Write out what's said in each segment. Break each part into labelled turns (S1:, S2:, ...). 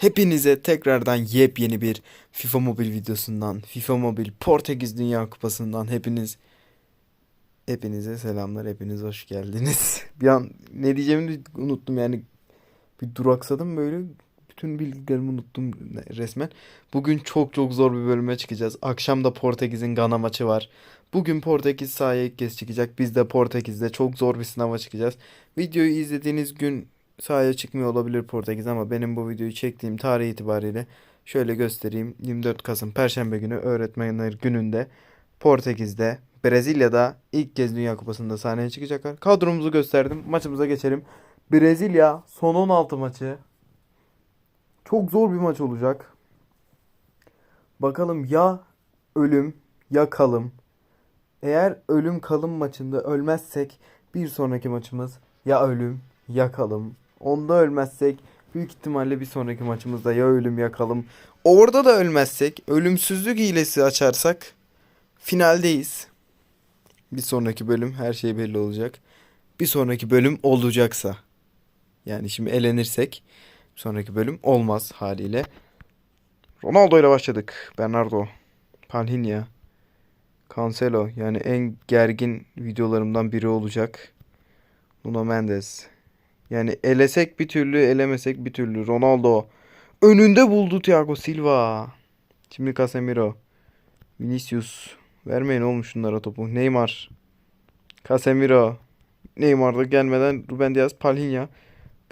S1: Hepinize tekrardan yepyeni bir FIFA Mobil videosundan, FIFA Mobil Portekiz Dünya Kupası'ndan hepiniz hepinize selamlar, hepiniz hoş geldiniz. Bir an ne diyeceğimi unuttum yani bir duraksadım böyle bütün bilgilerimi unuttum resmen. Bugün çok çok zor bir bölüme çıkacağız. Akşam da Portekiz'in Gana maçı var. Bugün Portekiz sahaya ilk kez çıkacak. Biz de Portekiz'de çok zor bir sınava çıkacağız. Videoyu izlediğiniz gün sahaya çıkmıyor olabilir Portekiz ama benim bu videoyu çektiğim tarih itibariyle şöyle göstereyim. 24 Kasım Perşembe günü Öğretmenler Günü'nde Portekiz'de Brezilya'da ilk kez Dünya Kupası'nda sahneye çıkacaklar. Kadromuzu gösterdim. Maçımıza geçelim. Brezilya son 16 maçı. Çok zor bir maç olacak. Bakalım ya ölüm ya kalım. Eğer ölüm kalım maçında ölmezsek bir sonraki maçımız ya ölüm ya kalım. Onda ölmezsek büyük ihtimalle bir sonraki maçımızda ya ölüm ya kalım. Orada da ölmezsek ölümsüzlük hilesi açarsak finaldeyiz. Bir sonraki bölüm her şey belli olacak. Bir sonraki bölüm olacaksa. Yani şimdi elenirsek sonraki bölüm olmaz haliyle. Ronaldo ile başladık. Bernardo, Palhinha, Cancelo yani en gergin videolarımdan biri olacak. Nuno Mendes. Yani elesek bir türlü, elemesek bir türlü. Ronaldo önünde buldu Thiago Silva. Şimdi Casemiro. Vinicius. Vermeyin oğlum şunlara topu. Neymar. Casemiro. Neymar'da gelmeden Ruben Diaz, Palhinha.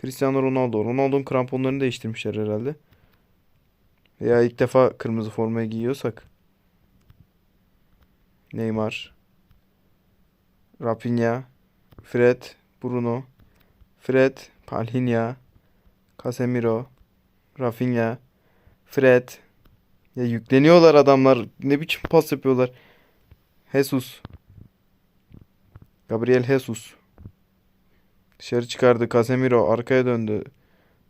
S1: Cristiano Ronaldo. Ronaldo'nun kramponlarını değiştirmişler herhalde. Veya ilk defa kırmızı formayı giyiyorsak. Neymar. Rafinha. Fred. Bruno. Fred. Palhinha. Casemiro. Rafinha. Fred. Ya yükleniyorlar adamlar. Ne biçim pas yapıyorlar. Jesus. Gabriel Jesus. Dışarı çıkardı. Casemiro arkaya döndü.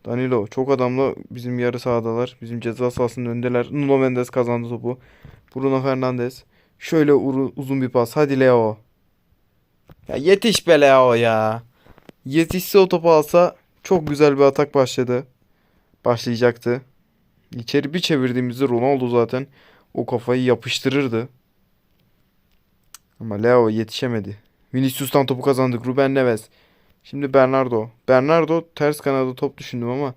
S1: Danilo çok adamla bizim yarı sahadalar. Bizim ceza sahasının önündeler. Nuno Mendes kazandı topu. Bruno Fernandes. Şöyle uzun bir pas. Hadi Leo. Ya yetiş be Leo ya. Yetişse o topu alsa çok güzel bir atak başladı. Başlayacaktı. İçeri bir çevirdiğimizde Ronaldo zaten o kafayı yapıştırırdı. Ama Leo yetişemedi. Vinicius'tan topu kazandık. Ruben Neves. Şimdi Bernardo. Bernardo ters kanada top düşündüm ama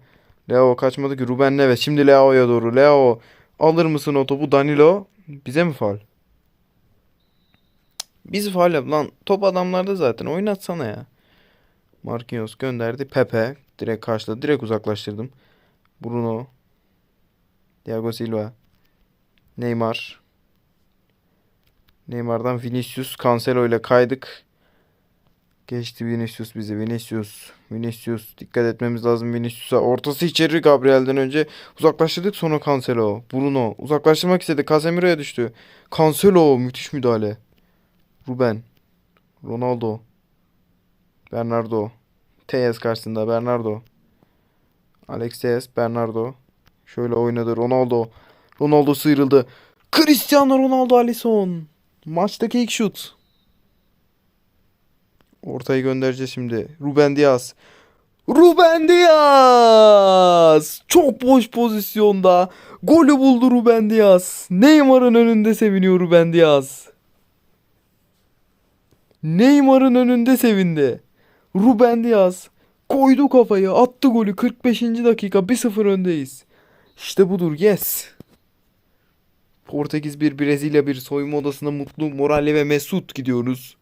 S1: Leo kaçmadı ki. Ruben Neves. Şimdi Leo'ya doğru. Leo alır mısın o topu? Danilo bize mi faul? Biz faul yap lan. Top adamlarda zaten. Oynatsana ya. Marquinhos gönderdi. Pepe direkt karşıladı. Direkt uzaklaştırdım. Bruno. Thiago Silva. Neymar. Neymar'dan Vinicius. Cancelo ile kaydık. Geçti Vinicius bizi. Vinicius. Vinicius. Dikkat etmemiz lazım Vinicius'a. Ortası içeri Gabriel'den önce uzaklaştırdık sonra Cancelo. Bruno. Uzaklaştırmak istedi. Casemiro'ya düştü. Cancelo. Müthiş müdahale. Ruben. Ronaldo. Bernardo. Teyes karşısında Bernardo. Alex Teyes. Bernardo. Şöyle oynadı. Ronaldo. Ronaldo sıyrıldı. Cristiano Ronaldo Alisson. Maçtaki ilk şut. Ortayı göndereceğiz şimdi. Ruben Diaz. Ruben Diaz. Çok boş pozisyonda. Golü buldu Ruben Diaz. Neymar'ın önünde seviniyor Ruben Diaz. Neymar'ın önünde sevindi. Ruben Diaz koydu kafayı, attı golü 45. dakika 1-0 öndeyiz. İşte budur, yes. Portekiz bir Brezilya bir soyunma odasına mutlu, moralli ve mesut gidiyoruz.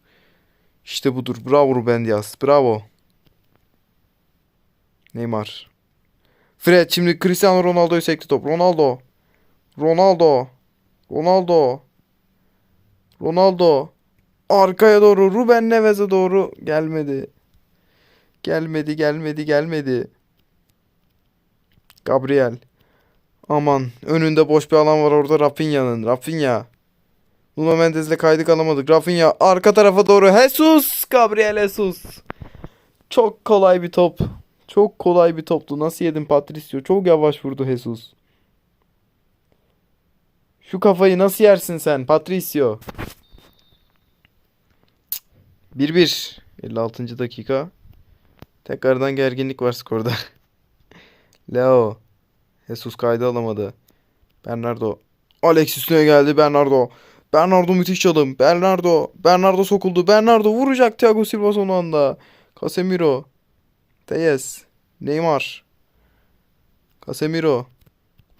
S1: İşte budur. Bravo Ruben Diaz. Bravo. Neymar. Fred şimdi Cristiano Ronaldo'yu sekti top. Ronaldo. Ronaldo. Ronaldo. Ronaldo. Arkaya doğru Ruben Neves'e doğru gelmedi. Gelmedi, gelmedi, gelmedi. Gabriel. Aman önünde boş bir alan var orada Rafinha'nın. Rafinha. Nuno Mendes'le kaydık alamadık. Rafinha arka tarafa doğru. Jesus! Gabriel Jesus. Çok kolay bir top. Çok kolay bir toptu. Nasıl yedin Patricio? Çok yavaş vurdu Jesus. Şu kafayı nasıl yersin sen Patricio? 1-1. 56. dakika. Tekrardan gerginlik var skorda. Leo. Jesus kaydı alamadı. Bernardo. Alex üstüne geldi Bernardo. Bernardo müthiş çalım. Bernardo. Bernardo sokuldu. Bernardo vuracak Thiago Silva son anda. Casemiro. Teyes. Neymar. Casemiro.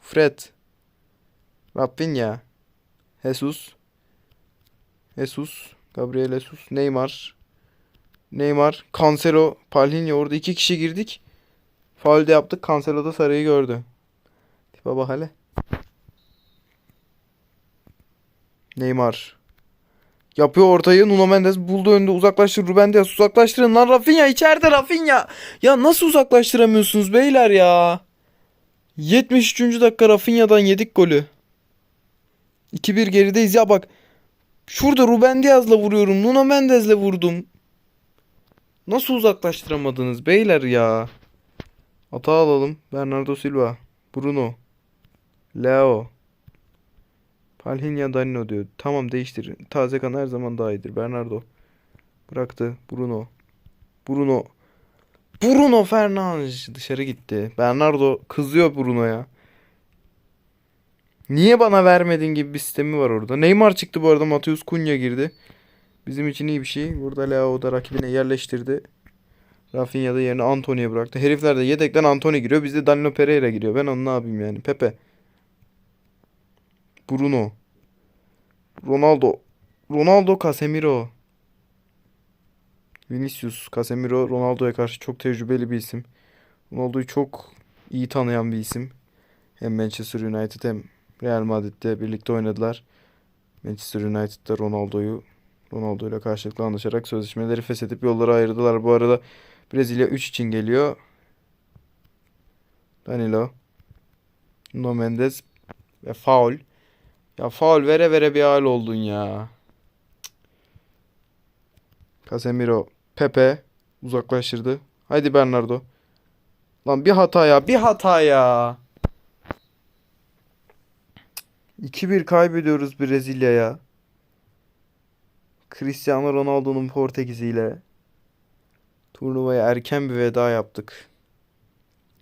S1: Fred. Rafinha. Jesus. Jesus. Gabriel Jesus. Neymar. Neymar. Cancelo. Palhinha. Orada iki kişi girdik. Faul de yaptık. Cancelo da sarıyı gördü. Tipe bak hele. Neymar. Yapıyor ortayı. Nuno Mendes buldu önde uzaklaştır. Ruben Dias uzaklaştırın lan Rafinha içeride Rafinha. Ya nasıl uzaklaştıramıyorsunuz beyler ya? 73. dakika Rafinha'dan yedik golü. 2-1 gerideyiz ya bak. Şurada Ruben Dias'la vuruyorum. Nuno Mendes'le vurdum. Nasıl uzaklaştıramadınız beyler ya? Hata alalım. Bernardo Silva. Bruno. Leo. Palhinha Danilo diyor. Tamam değiştir. Taze kan her zaman daha iyidir. Bernardo. Bıraktı. Bruno. Bruno. Bruno Fernandes dışarı gitti. Bernardo kızıyor Bruno'ya. Niye bana vermedin gibi bir sistemi var orada. Neymar çıktı bu arada. Mateus Cunha girdi. Bizim için iyi bir şey. Burada Leo da rakibine yerleştirdi. Rafinha da yerine Antony'ye bıraktı. Herifler de yedekten Antony giriyor. Bizde Danilo Pereira giriyor. Ben onu ne yapayım yani. Pepe. Bruno. Ronaldo. Ronaldo Casemiro. Vinicius Casemiro Ronaldo'ya karşı çok tecrübeli bir isim. Ronaldo'yu çok iyi tanıyan bir isim. Hem Manchester United hem Real Madrid'de birlikte oynadılar. Manchester United'da Ronaldo'yu Ronaldo ile karşılıklı anlaşarak sözleşmeleri feshedip yolları ayırdılar. Bu arada Brezilya 3 için geliyor. Danilo. Nuno Mendes ve faul. Ya faul vere vere bir hal oldun ya. Casemiro. Pepe. Uzaklaştırdı. Haydi Bernardo. Lan bir hata ya. Bir hata ya. 2-1 kaybediyoruz Brezilya'ya. Cristiano Ronaldo'nun Portekiz'iyle. Turnuvaya erken bir veda yaptık.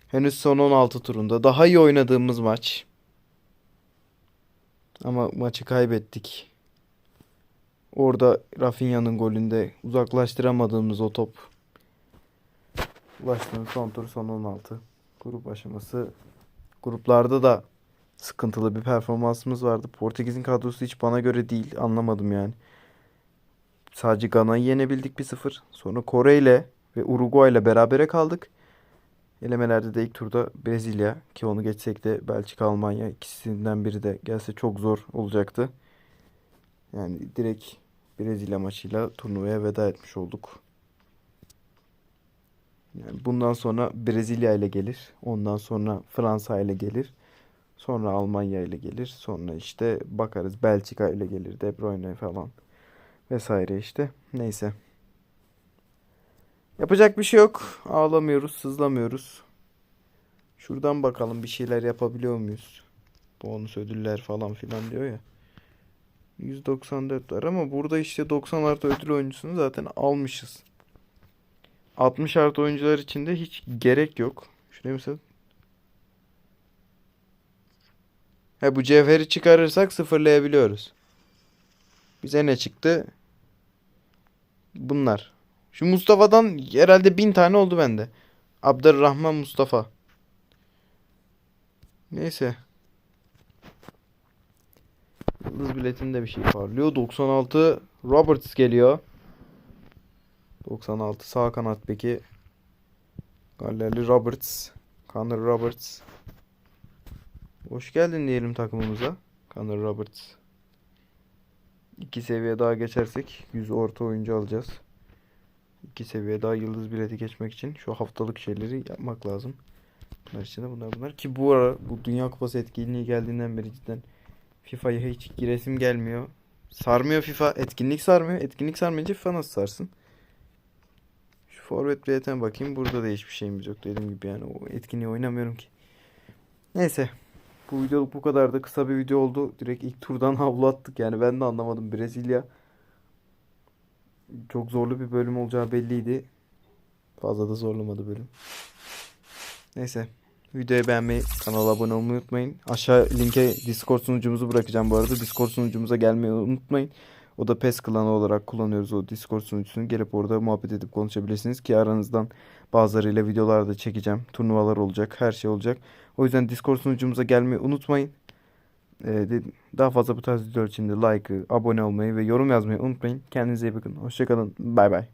S1: Henüz son 16 turunda. Daha iyi oynadığımız maç. Ama maçı kaybettik. Orada Rafinha'nın golünde uzaklaştıramadığımız o top. Ulaştığımız son tur son 16. Grup aşaması. Gruplarda da sıkıntılı bir performansımız vardı. Portekiz'in kadrosu hiç bana göre değil. Anlamadım yani. Sadece Gana'yı yenebildik 1-0. Sonra Kore ile ve Uruguay ile berabere kaldık. Elemelerde de ilk turda Brezilya ki onu geçsek de Belçika, Almanya ikisinden biri de gelse çok zor olacaktı. Yani direkt Brezilya maçıyla turnuvaya veda etmiş olduk. Yani bundan sonra Brezilya ile gelir. Ondan sonra Fransa ile gelir. Sonra Almanya ile gelir. Sonra işte bakarız Belçika ile gelir. De Bruyne falan vesaire işte. Neyse. Yapacak bir şey yok. Ağlamıyoruz, sızlamıyoruz. Şuradan bakalım bir şeyler yapabiliyor muyuz? Bonus ödüller falan filan diyor ya. 194 var ama burada işte 90 artı ödül oyuncusunu zaten almışız. 60 artı oyuncular için de hiç gerek yok. Şuraya mesela He bu cevheri çıkarırsak sıfırlayabiliyoruz. Bize ne çıktı? Bunlar. Şu Mustafa'dan herhalde bin tane oldu bende. Abdurrahman Mustafa. Neyse. Yıldız biletinde bir şey parlıyor. 96 Roberts geliyor. 96 sağ kanat beki. Gallerli Roberts. Connor Roberts. Hoş geldin diyelim takımımıza. Connor Roberts. İki seviye daha geçersek 100 orta oyuncu alacağız. İki seviye daha yıldız bileti geçmek için şu haftalık şeyleri yapmak lazım. Bunlar için bunlar bunlar. Ki bu ara bu Dünya Kupası etkinliği geldiğinden beri cidden FIFA'ya hiç giresim gelmiyor. Sarmıyor FIFA. Etkinlik sarmıyor. Etkinlik sarmayınca FIFA nasıl sarsın? Şu forvet bileten bakayım. Burada da hiçbir şeyimiz yok. Dediğim gibi yani o etkinliği oynamıyorum ki. Neyse. Bu videoluk bu kadar da kısa bir video oldu. Direkt ilk turdan havlu attık. Yani ben de anlamadım. Brezilya çok zorlu bir bölüm olacağı belliydi. Fazla da zorlamadı bölüm. Neyse. Videoyu beğenmeyi, kanala abone olmayı unutmayın. Aşağı linke Discord sunucumuzu bırakacağım bu arada. Discord sunucumuza gelmeyi unutmayın. O da PES klanı olarak kullanıyoruz o Discord sunucusunu. Gelip orada muhabbet edip konuşabilirsiniz ki aranızdan bazılarıyla videolar da çekeceğim. Turnuvalar olacak, her şey olacak. O yüzden Discord sunucumuza gelmeyi unutmayın. Ee, daha fazla bu tarz videolar için de like'ı, abone olmayı ve yorum yazmayı unutmayın. Kendinize iyi bakın. Hoşçakalın. Bay bay.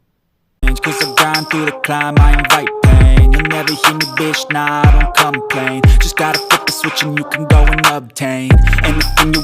S2: Never hear me, bitch, nah, I don't complain Just gotta flip the switch and you can go and obtain Anything you